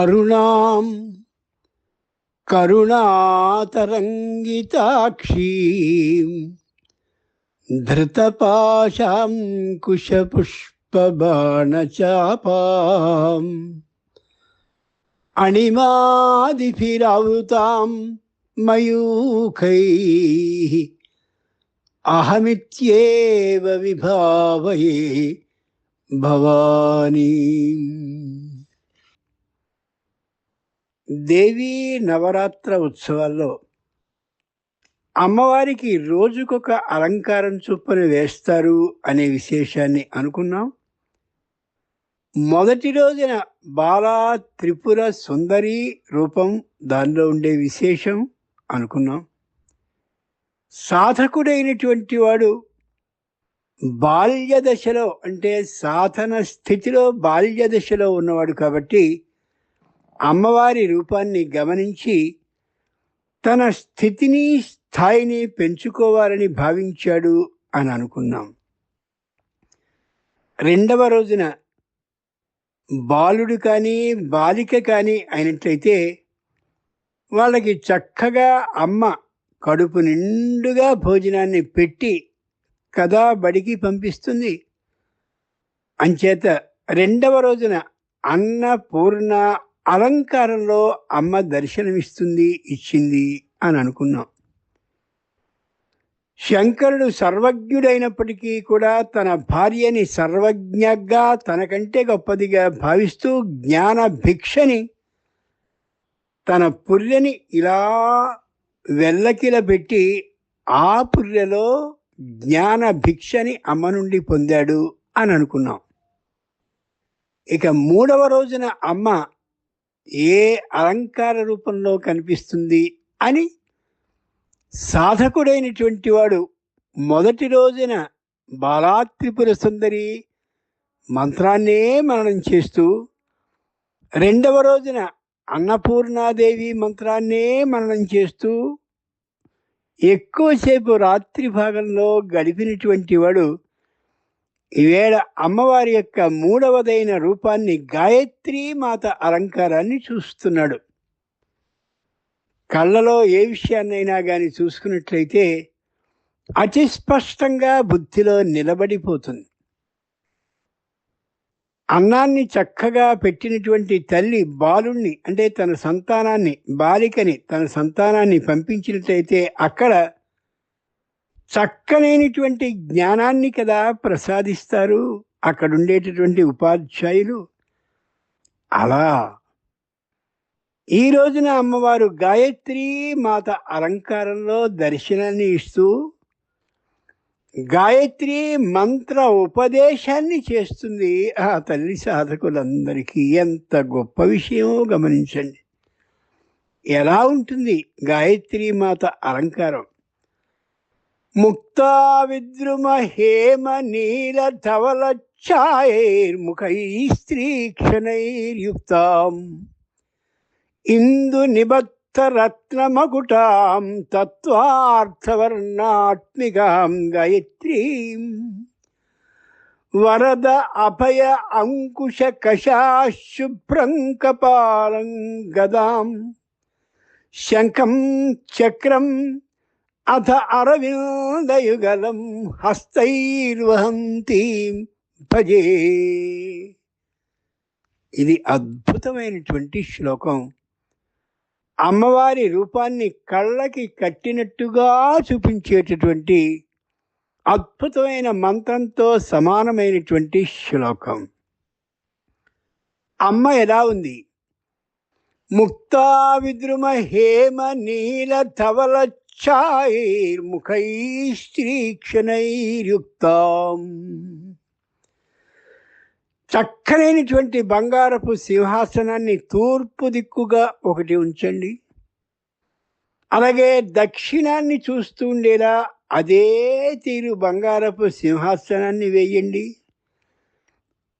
अरुणां करुणातरङ्गिताक्षीं धृतपाशां कुशपुष्पबाणचापाम् अणिमादिभिरावृतां मयूखैः अहमित्येव विभावये भवानी దేవీ నవరాత్ర ఉత్సవాల్లో అమ్మవారికి రోజుకొక అలంకారం చొప్పున వేస్తారు అనే విశేషాన్ని అనుకున్నాం. మొదటి రోజున బాలా త్రిపుర సుందరి రూపం దానిలో ఉండే విశేషం అనుకున్నాం. సాధకుడైనటువంటి వాడు బాల్య దశలో అంటే సాధన స్థితిలో బాల్య దశలో ఉన్నవాడు కాబట్టి అమ్మవారి రూపాన్ని గమనించి తన స్థితిని స్థాయిని పెంచుకోవాలని భావించాడు అని అనుకున్నాం. రెండవ రోజున బాలుడు కానీ బాలిక కానీ అయినట్లయితే వాళ్ళకి చక్కగా అమ్మ కడుపు నిండుగా భోజనాన్ని పెట్టి కదా బడికి పంపిస్తుంది. అంచేత రెండవ రోజున అన్నపూర్ణ అలంకారంలో అమ్మ దర్శనమిస్తుంది ఇచ్చింది అని అనుకున్నాం. శంకరుడు సర్వజ్ఞుడైనప్పటికీ కూడా తన భార్యని సర్వజ్ఞగా తనకంటే గొప్పదిగా భావిస్తూ జ్ఞాన భిక్షని తన పుర్రెని ఇలా వెల్లకిల పెట్టి ఆ పుర్రెలో జ్ఞాన భిక్షని అమ్మ నుండి పొందాడు అని అనుకున్నాం. ఇక మూడవ రోజున అమ్మ ఏ అలంకార రూపంలో కనిపిస్తుంది అని సాధకుడైనటువంటి వాడు మొదటి రోజున బాలాత్రిపుర సుందరి మంత్రాన్నే మననం చేస్తూ రెండవ రోజున అన్నపూర్ణాదేవి మంత్రాన్నే మననం చేస్తూ ఎక్కువసేపు రాత్రి భాగంలో గడిపినటువంటి వాడు ఈవేళ అమ్మవారి యొక్క మూడవదైన రూపాన్ని గాయత్రి మాత అలంకారాన్ని చూస్తున్నాడు. కళ్ళలో ఏ విషయాన్నైనా కానీ చూసుకున్నట్లయితే అతి స్పష్టంగా బుద్ధిలో నిలబడిపోతుంది. అన్నాన్ని చక్కగా పెట్టినటువంటి తల్లి బాలుణ్ణి అంటే తన సంతానాన్ని బాలికని తన సంతానాన్ని పంపించినట్లయితే అక్కడ చక్కనైనటువంటి జ్ఞానాన్ని కదా ప్రసాదిస్తారు అక్కడ ఉండేటటువంటి ఉపాధ్యాయులు. అలా ఈ రోజున అమ్మవారు గాయత్రి మాత అలంకారంలో దర్శనాన్ని ఇస్తూ గాయత్రి మంత్ర ఉపదేశాన్ని చేస్తుంది. ఆ తల్లి సాధకులందరికీ ఎంత గొప్ప విషయమో గమనించండి. ఎలా ఉంటుంది గాయత్రి మాత అలంకారం? ముక్తా విద్రుమ హేమ నీల ధవల ఛాయైర్ముఖై స్త్రీక్షణైర్యుక్తాం ఇందు నిబద్ధ రత్నమకుటాం తత్వార్థవర్ణాత్మికాం గాయత్రీం. వరద అభయ అంకుశ కషాశుభ్రం కపాలం గదాం. శంఖం చక్రం అథ అరవిందయుగలం హస్తైర్వహంతి భజే. ఇది అద్భుతమైనటువంటి శ్లోకం. అమ్మవారి రూపాన్ని కళ్ళకి కట్టినట్టుగా చూపించేటటువంటి అద్భుతమైన మంత్రంతో సమానమైనటువంటి శ్లోకం. అమ్మ ఎలా ఉంది? ముక్తా విద్రుమ హేమ నీల ధవల ఛాయైర్ముఖై స్త్రీక్షణైర్యుక్తాం చక్కనైనటువంటి బంగారపు సింహాసనాన్ని తూర్పు దిక్కుగా ఒకటి ఉంచండి. అలాగే దక్షిణాన్ని చూస్తూ ఉండేలా అదే తీరు బంగారపు సింహాసనాన్ని వేయండి.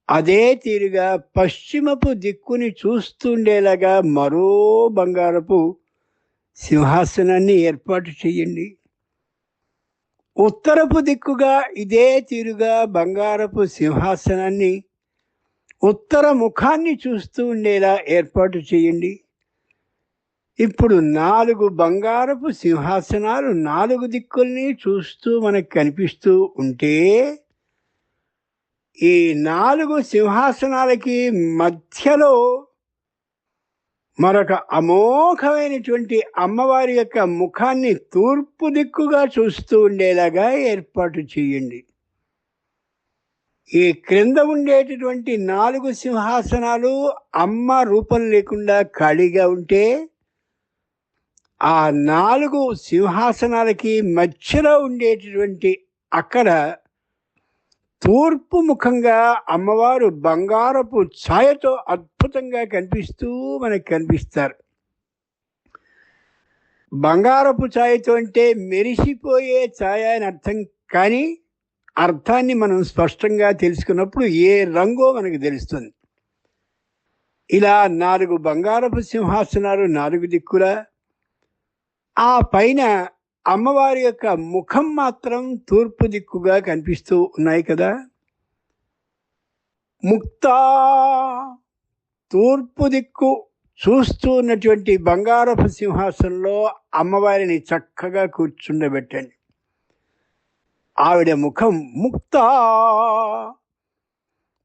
అదే తీరుగా పశ్చిమపు దిక్కుని చూస్తుండేలాగా మరో బంగారపు సింహాసనాన్ని ఏర్పాటు చేయండి. ఉత్తరపు దిక్కుగా ఇదే తీరుగా బంగారపు సింహాసనాన్ని ఉత్తర ముఖాన్ని చూస్తూ ఉండేలా ఏర్పాటు చేయండి. ఇప్పుడు నాలుగు బంగారపు సింహాసనాలు నాలుగు దిక్కుల్ని చూస్తూ మనకు కనిపిస్తూ ఉంటే ఈ నాలుగు సింహాసనాలకి మధ్యలో మరొక అమోఘమైనటువంటి అమ్మవారి యొక్క ముఖాన్ని తూర్పు దిక్కుగా చూస్తూ ఉండేలాగా ఏర్పాటు చేయండి. ఈ క్రింద ఉండేటటువంటి నాలుగు సింహాసనాలు అమ్మ రూపం లేకుండా ఖాళీగా ఉంటే ఆ నాలుగు సింహాసనాలకి మధ్యలో ఉండేటటువంటి అక్కడ తూర్పు ముఖంగా అమ్మవారు బంగారపు ఛాయతో అద్భుతంగా కనిపిస్తూ మనకు కనిపిస్తారు. బంగారపు ఛాయతో అంటే మెరిసిపోయే ఛాయ అని అర్థం కానీ అర్థాన్ని మనం స్పష్టంగా తెలుసుకున్నప్పుడు ఏ రంగో మనకు తెలుస్తుంది. ఇలా నాలుగు బంగారపు సింహాసనాలు నాలుగు దిక్కుల ఆ పైన అమ్మవారి యొక్క ముఖం మాత్రం తూర్పు దిక్కుగా కనిపిస్తూ ఉన్నాయి కదా. ముక్తా తూర్పు దిక్కు చూస్తూ ఉన్నటువంటి బంగారపు సింహాసనంలో అమ్మవారిని చక్కగా కూర్చుండబెట్టండి. ఆవిడ ముఖం ముక్తా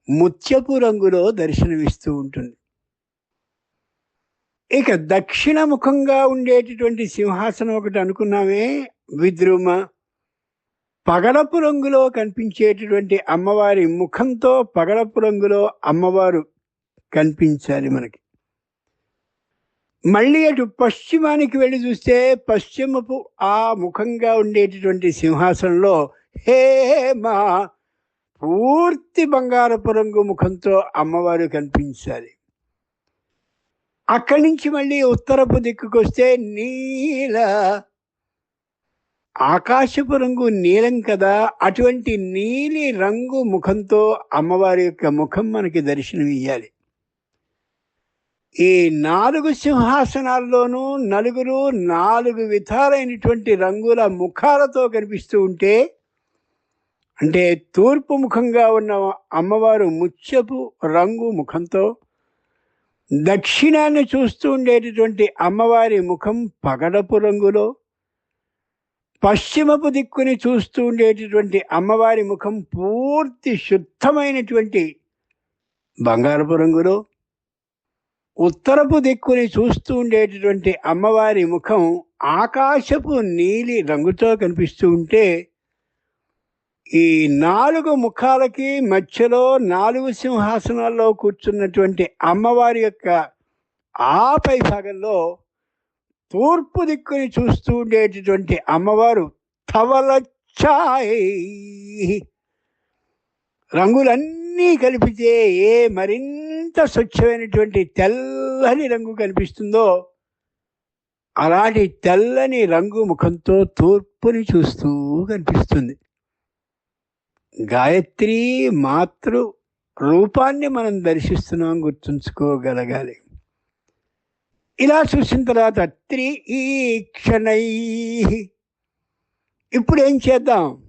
ముత్యపు రంగులో దర్శనమిస్తూ ఉంటుంది. ఇక దక్షిణ ముఖంగా ఉండేటటువంటి సింహాసనం ఒకటి అనుకున్నామే విద్రుమ. పగడపు రంగులో కనిపించేటటువంటి అమ్మవారి ముఖంతో పగడపు రంగులో అమ్మవారు కనిపించాలి మనకి. మళ్ళీ అటు పశ్చిమానికి వెళ్ళి చూస్తే పశ్చిమపు ఆ ముఖంగా ఉండేటటువంటి సింహాసనంలో హే మా పూర్తి బంగారపు రంగు ముఖంతో అమ్మవారు కనిపించాలి. అక్కడి నుంచి మళ్ళీ ఉత్తరపు దిక్కుకు వస్తే నీల. ఆకాశపు రంగు నీలం కదా అటువంటి నీలి రంగు ముఖంతో అమ్మవారి యొక్క ముఖం మనకి దర్శనం ఇయ్యాలి ఈ నాలుగు సింహాసనాల్లోనూ నలుగురు నాలుగు విధాలైనటువంటి రంగుల ముఖాలతో కనిపిస్తూ ఉంటే అంటే తూర్పు ముఖంగా ఉన్న అమ్మవారు ముత్యపు రంగు ముఖంతో దక్షిణాన్ని చూస్తూ ఉండేటటువంటి అమ్మవారి ముఖం పగడపు రంగులో పశ్చిమపు దిక్కుని చూస్తూ ఉండేటటువంటి అమ్మవారి ముఖం పూర్తి శుద్ధమైనటువంటి బంగారపు రంగులో ఉత్తరపు దిక్కుని చూస్తూ ఉండేటటువంటి అమ్మవారి ముఖం ఆకాశపు నీలి రంగుతో కనిపిస్తూ ఉంటే ఈ నాలుగు ముఖాలకి మధ్యలో నాలుగు సింహాసనాల్లో కూర్చున్నటువంటి అమ్మవారి యొక్క ఆపై భాగంలో తూర్పు దిక్కుని చూస్తూ ఉండేటటువంటి అమ్మవారు తవలచ్చాయి రంగులన్నీ కలిపితే ఏ మరింత స్వచ్ఛమైనటువంటి తెల్లని రంగు కనిపిస్తుందో అలాంటి తెల్లని రంగు ముఖంతో తూర్పుని చూస్తూ కనిపిస్తుంది. గాయత్రి మాతృ రూపాన్ని మనం దర్శిస్తున్నాం గుర్తుంచుకోగలగాలి. ఇలా చూసిన తర్వాత త్రి ఈ క్షణై. ఇప్పుడు ఏం చేద్దాం?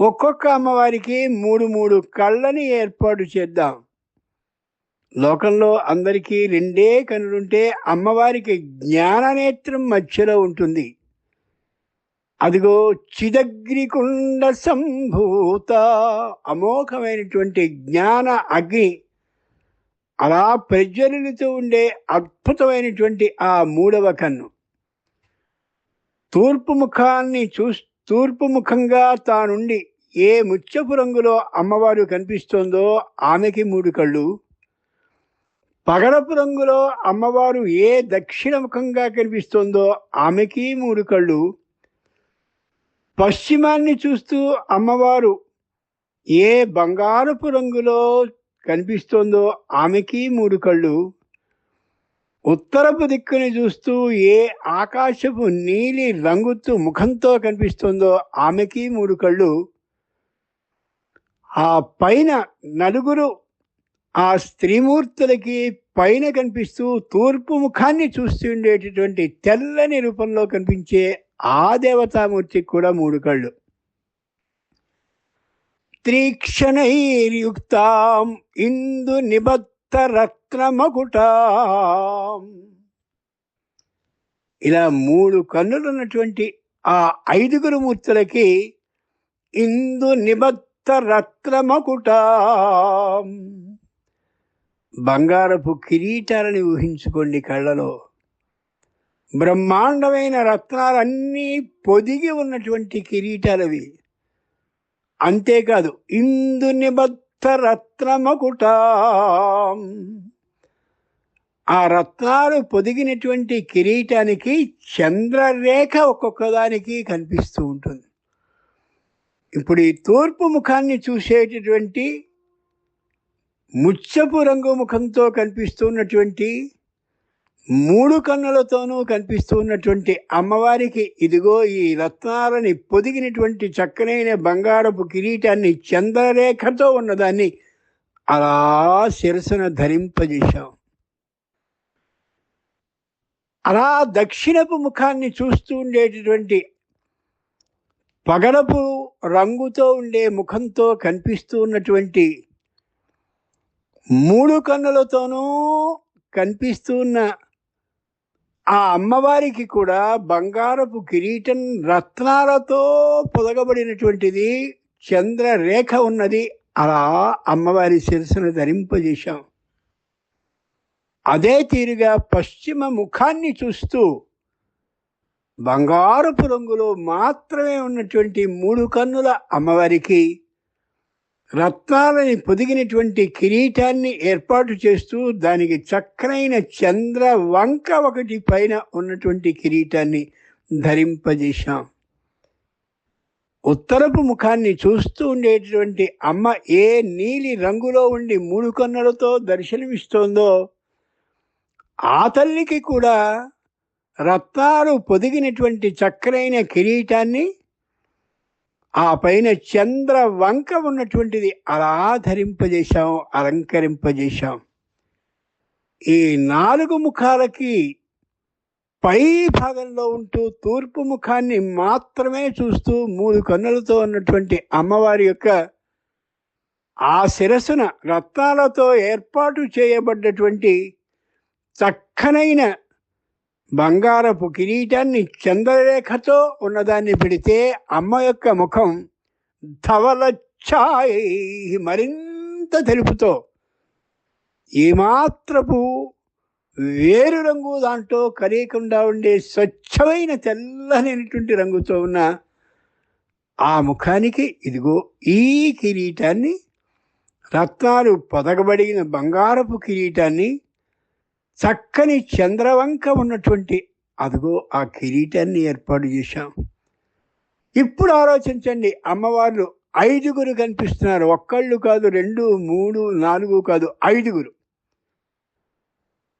ఒక్కొక్క అమ్మవారికి మూడు మూడు కళ్ళని ఏర్పాటు చేద్దాం. లోకంలో అందరికీ రెండే కనులుంటే అమ్మవారికి జ్ఞాననేత్రం మధ్యలో ఉంటుంది. అదిగో చిదగ్నికుండ సంభూత అమోఘమైనటువంటి జ్ఞాన అగ్ని. అలా ప్రజ్వలితూ ఉండే అద్భుతమైనటువంటి ఆ మూడవ కన్ను. తూర్పు ముఖాన్ని చూ తూర్పు ముఖంగా తానుండి ఏ ముత్యపు రంగులో అమ్మవారు కనిపిస్తోందో ఆమెకి మూడు కళ్ళు. పగడపు రంగులో అమ్మవారు ఏ దక్షిణ ముఖంగా కనిపిస్తోందో ఆమెకి మూడు కళ్ళు. పశ్చిమాన్ని చూస్తూ అమ్మవారు ఏ బంగారపు రంగులో కనిపిస్తోందో ఆమెకి మూడు కళ్ళు. ఉత్తరపు దిక్కుని చూస్తూ ఏ ఆకాశపు నీలి రంగుతూ ముఖంతో కనిపిస్తుందో ఆమెకి మూడు కళ్ళు. ఆ పైన నలుగురు ఆ స్త్రీమూర్తులకి పైన కనిపిస్తూ తూర్పు ముఖాన్ని చూస్తూ ఉండేటటువంటి తెల్లని రూపంలో కనిపించే ఆ దేవతామూర్తికి కూడా మూడు కళ్ళు. త్రీక్షణైర్యుక్తాం ఇందు నిబత్త రత్నమకుటాం ఇలా మూడు కన్నులు ఉన్నటువంటి ఆ ఐదుగురు మూర్తులకి ఇందు నిబత్త రత్నమకుటాం బంగారపు కిరీటాలని ఊహించుకోండి కళ్ళలో. బ్రహ్మాండమైన రత్నాలన్నీ పొదిగి ఉన్నటువంటి కిరీటాలవి అంతేకాదు ఇందు నిబద్ధ రత్నమకుట ఆ రత్నాలు పొదిగినటువంటి కిరీటానికి చంద్రరేఖ ఒక్కొక్కదానికి కనిపిస్తూ ఉంటుంది. ఇప్పుడు ఈ తూర్పు ముఖాన్ని చూసేటటువంటి ముచ్చపు రంగు ముఖంతో కనిపిస్తున్నటువంటి మూడు కన్నులతోనూ కనిపిస్తూ ఉన్నటువంటి అమ్మవారికి ఇదిగో ఈ రత్నాలని పొదిగినటువంటి చక్కనైన బంగారపు కిరీటాన్ని చంద్రరేఖతో ఉన్నదాన్ని అలా శిరసున ధరింపజేశాం. అలా దక్షిణపు ముఖాన్ని చూస్తూ ఉండేటటువంటి పగడపు రంగుతో ఉండే ముఖంతో కనిపిస్తూ ఉన్నటువంటి మూడు కన్నులతోనూ కనిపిస్తున్న ఆ అమ్మవారికి కూడా బంగారపు కిరీటం రత్నాలతో పొదగబడినటువంటిది చంద్రరేఖ ఉన్నది. అలా అమ్మవారి శిరస్సును ధరింపజేశాం. అదే తీరుగా పశ్చిమ ముఖాన్ని చూస్తూ బంగారపు రంగులో మాత్రమే ఉన్నటువంటి మూడు కన్నుల అమ్మవారికి రత్నాలని పొదిగినటువంటి కిరీటాన్ని ఏర్పాటు చేస్తూ దానికి చక్కనైన చంద్ర వంక ఒకటి పైన ఉన్నటువంటి కిరీటాన్ని ధరింపజేశాం. ఉత్తరపు ముఖాన్ని చూస్తూ ఉండేటటువంటి అమ్మ ఏ నీలి రంగులో ఉండి మూడు కన్నులతో దర్శనమిస్తోందో ఆ తల్లికి కూడా రత్నాలు పొదిగినటువంటి చక్కనైన కిరీటాన్ని ఆ పైన చంద్ర వంక ఉన్నటువంటిది అలా ధరింపజేశాం అలంకరింపజేశాం. ఈ నాలుగు ముఖాలకి పై భాగంలో ఉంటూ తూర్పు ముఖాన్ని మాత్రమే చూస్తూ మూడు కన్నులతో ఉన్నటువంటి అమ్మవారి యొక్క ఆ శిరస్సున రత్నాలతో ఏర్పాటు చేయబడ్డటువంటి చక్కనైన బంగారపు కిరీటాన్ని చంద్రరేఖతో ఉన్నదాన్ని పెడితే అమ్మ యొక్క ముఖం ధవలఛాయ్ మరింత తెలుపుతో ఏమాత్రపు వేరు రంగు దాంట్లో కరీకుండా ఉండే స్వచ్ఛమైన తెల్లనైనటువంటి రంగుతో ఉన్న ఆ ముఖానికి ఇదిగో ఈ కిరీటాన్ని రత్నాలు పొదగబడిన బంగారపు కిరీటాన్ని చక్కని చంద్రవంక ఉన్నటువంటి అదిగో ఆ కిరీటాన్ని ఏర్పాటు చేశాం. ఇప్పుడు ఆలోచించండి అమ్మవార్లు ఐదుగురు కనిపిస్తున్నారు. ఒక్కళ్ళు కాదు రెండు మూడు నాలుగు కాదు ఐదుగురు.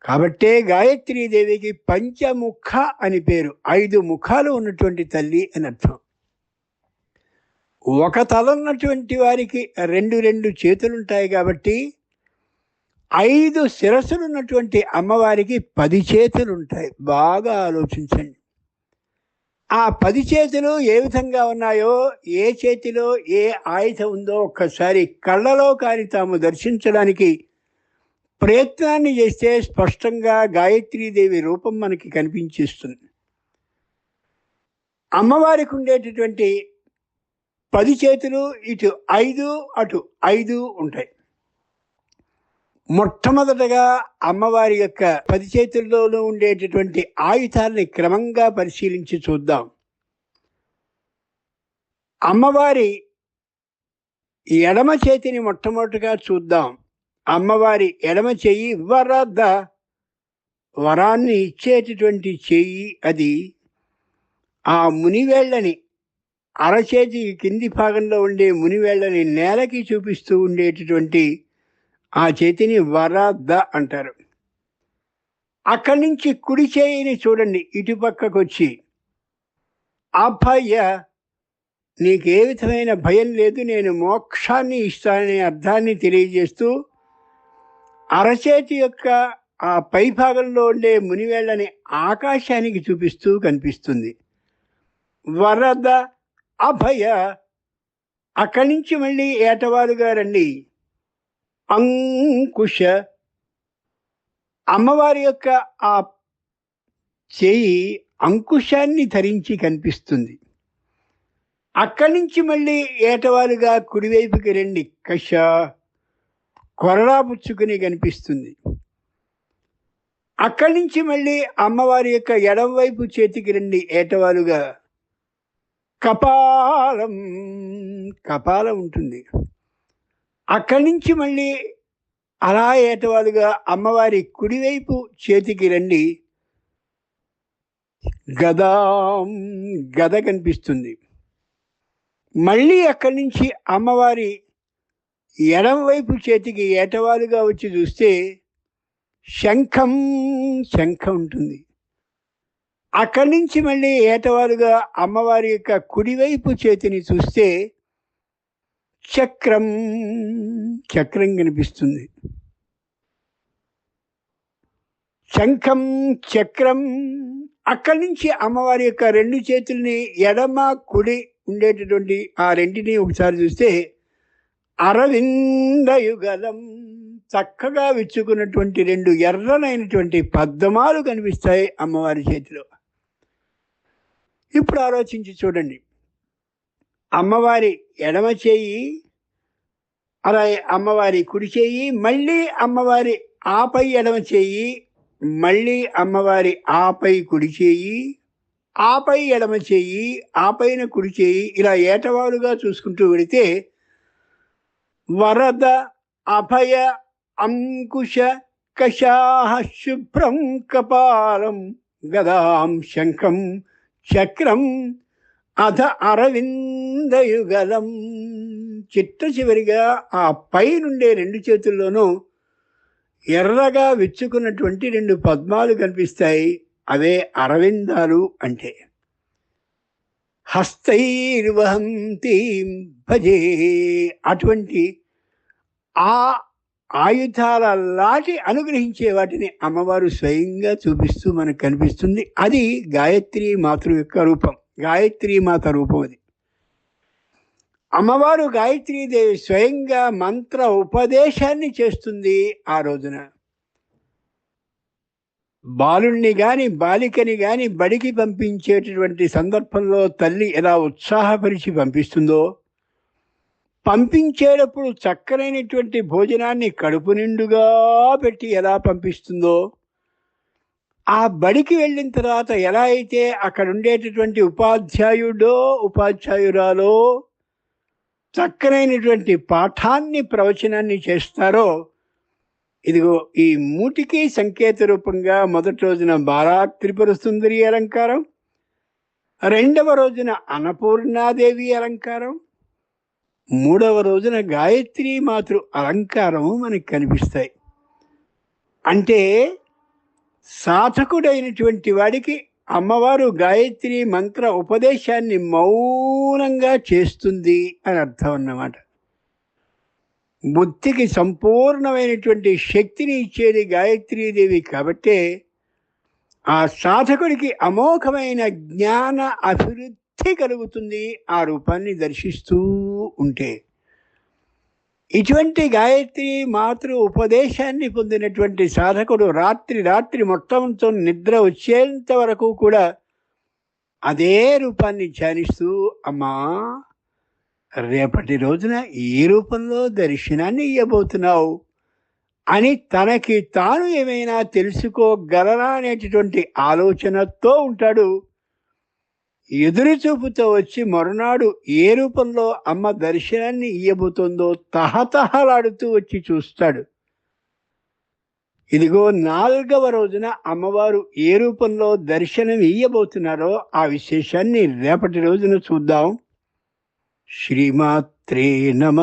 కాబట్టే గాయత్రీదేవికి పంచముఖ అని పేరు. ఐదు ముఖాలు ఉన్నటువంటి తల్లి అని అర్థం. ఒక తల ఉన్నటువంటి వారికి రెండు రెండు చేతులుంటాయి కాబట్టి ఐదు శిరస్సులు ఉన్నటువంటి అమ్మవారికి పది చేతులు ఉంటాయి బాగా ఆలోచించండి. ఆ పది చేతులు ఏ విధంగా ఉన్నాయో ఏ చేతిలో ఏ ఆయుధం ఉందో ఒక్కసారి కళ్ళలో కాని తాము దర్శించడానికి ప్రయత్నాన్ని చేస్తే స్పష్టంగా గాయత్రీదేవి రూపం మనకి కనిపించేస్తుంది. అమ్మవారికి ఉండేటటువంటి పది చేతులు ఇటు ఐదు అటు ఐదు ఉంటాయి. మొట్టమొదటగా అమ్మవారి యొక్క పది చేతుల్లోనూ ఉండేటటువంటి ఆయుధాలని క్రమంగా పరిశీలించి చూద్దాం. అమ్మవారి ఎడమ చేతిని మొట్టమొదటిగా చూద్దాం. అమ్మవారి ఎడమ చెయ్యి వరద వరాన్ని ఇచ్చేటటువంటి చెయ్యి అది. ఆ మునివేళ్ళని అరచేతి కింది భాగంలో ఉండే మునివేళ్ళని నేలకి చూపిస్తూ ఉండేటటువంటి ఆ చేతిని వరద అంటారు. అక్కడి నుంచి కుడి చేయిని చూడండి ఇటుపక్కకు వచ్చి అభయ ఏ విధమైన భయం లేదు నేను మోక్షాన్ని ఇస్తాననే అర్థాన్ని తెలియజేస్తూ అరచేతి యొక్క ఆ పై భాగంలో ఉండే మునివేళ్ళని ఆకాశానికి చూపిస్తూ కనిపిస్తుంది. వరద అభయ అక్కడి నుంచి మళ్ళీ ఏటవారుగా రండి. అంకుశ అమ్మవారి యొక్క ఆ చేయి అంకుశాన్ని ధరించి కనిపిస్తుంది. అక్కడి నుంచి మళ్ళీ ఏటవాలుగా కుడివైపుకి రండి. కష కొరడా పుచ్చుకుని కనిపిస్తుంది. అక్కడి నుంచి మళ్ళీ అమ్మవారి యొక్క ఎడమవైపు చేతికి రండి. ఏటవాలుగా కపాలం కపాలం ఉంటుంది. అక్కడి నుంచి మళ్ళీ అలా ఏటవాలుగా అమ్మవారి కుడివైపు చేతికి రండి. గదాం గద కనిపిస్తుంది. మళ్ళీ అక్కడి నుంచి అమ్మవారి ఎడమవైపు చేతికి ఏటవాలుగా వచ్చి చూస్తే శంఖం శంఖం ఉంటుంది. అక్కడి నుంచి మళ్ళీ ఏటవాలుగా అమ్మవారి యొక్క కుడివైపు చేతిని చూస్తే చక్రం. చక్రం కనిపిస్తుంది. శంఖం చక్రం. అక్కడి నుంచి అమ్మవారి యొక్క రెండు చేతుల్ని ఎడమ కుడి ఉండేటటువంటి ఆ రెంటిని ఒకసారి చూస్తే అరవిందయుగలం చక్కగా విచ్చుకున్నటువంటి రెండు ఎర్రనైనటువంటి పద్మాలు కనిపిస్తాయి అమ్మవారి చేతిలో. ఇప్పుడు ఆలోచించి చూడండి. అమ్మవారి ఎడమ చేయి అలాగే అమ్మవారి కుడి చేయి మళ్ళీ అమ్మవారి ఆపై ఎడమ చేయి మళ్ళీ అమ్మవారి ఆపై కుడి చేయి ఆపై ఎడమ చేయి ఆపైన కుడి చేయి ఇలా ఏటవాలుగా చూసుకుంటూ వెళితే వరద అభయ అంకుశ కషాహ శుభ్రం కపాలం గదాం శంఖం చక్రం అధ అరవిందయుగలం చిట్ట చివరిగా ఆ పై నుండే రెండు చేతుల్లోనూ ఎర్రగా విచ్చుకున్నటువంటి రెండు పద్మాలు కనిపిస్తాయి. అవే అరవిందాలు అంటే. హస్తైర్వహంతి భజే అటువంటి ఆ ఆయుధాల లాటి అనుగ్రహించే వాటిని అమ్మవారు స్వయంగా చూపిస్తూ మనకు కనిపిస్తుంది. అది గాయత్రి మాతృ యొక్క రూపం. గాయత్రీ మాత రూపం అది. అమ్మవారు గాయత్రీదేవి స్వయంగా మంత్ర ఉపదేశాన్ని చేస్తుంది ఆ రోజున. బాలుణ్ణి గాని బాలికని గాని బడికి పంపించేటటువంటి సందర్భంలో తల్లి ఎలా ఉత్సాహపరిచి పంపిస్తుందో పంపించేటప్పుడు చక్కనైనటువంటి భోజనాన్ని కడుపు నిండుగా పెట్టి ఎలా పంపిస్తుందో ఆ బడికి వెళ్ళిన తర్వాత ఎలా అయితే అక్కడ ఉండేటటువంటి ఉపాధ్యాయుడో ఉపాధ్యాయురాలో చక్కనైనటువంటి పాఠాన్ని ప్రవచనాన్ని చేస్తారో ఇదిగో ఈ మూటికి సంకేత రూపంగా మొదటి రోజున బారా త్రిపుర సుందరి అలంకారం రెండవ రోజున అన్నపూర్ణాదేవి అలంకారం మూడవ రోజున గాయత్రి మాతృ అలంకారము మనకి కనిపిస్తాయి. అంటే సాధకుడైనటువంటి వాడికి అమ్మవారు గాయత్రి మంత్ర ఉపదేశాన్ని మౌనంగా చేస్తుంది అని అర్థం అన్నమాట. బుద్ధికి సంపూర్ణమైనటువంటి శక్తిని ఇచ్చేది గాయత్రీదేవి కాబట్టే ఆ సాధకుడికి అమోఘమైన జ్ఞాన అభివృద్ధి కలుగుతుంది ఆ రూపాన్ని దర్శిస్తూ ఉంటే. ఇటువంటి గాయత్రి మాతృ ఉపదేశాన్ని పొందినటువంటి సాధకుడు రాత్రి రాత్రి మొత్తంతో నిద్ర వచ్చేంత వరకు కూడా అదే రూపాన్ని ధ్యానిస్తూ అమ్మా రేపటి రోజున ఈ రూపంలో దర్శనాన్ని ఇవ్వబోతున్నావు అని తనకి తాను ఏమైనా తెలుసుకోగలరా అనేటటువంటి ఆలోచనతో ఉంటాడు ఎదురుచూపుతో వచ్చి మరునాడు ఏ రూపంలో అమ్మ దర్శనాన్ని ఇయ్యబోతుందో తహతహలాడుతూ వచ్చి చూస్తాడు. ఇదిగో నాలుగవ రోజున అమ్మవారు ఏ రూపంలో దర్శనం ఇయ్యబోతున్నారో ఆ విశేషాన్ని రేపటి రోజున చూద్దాం. శ్రీమాత్రే నమ.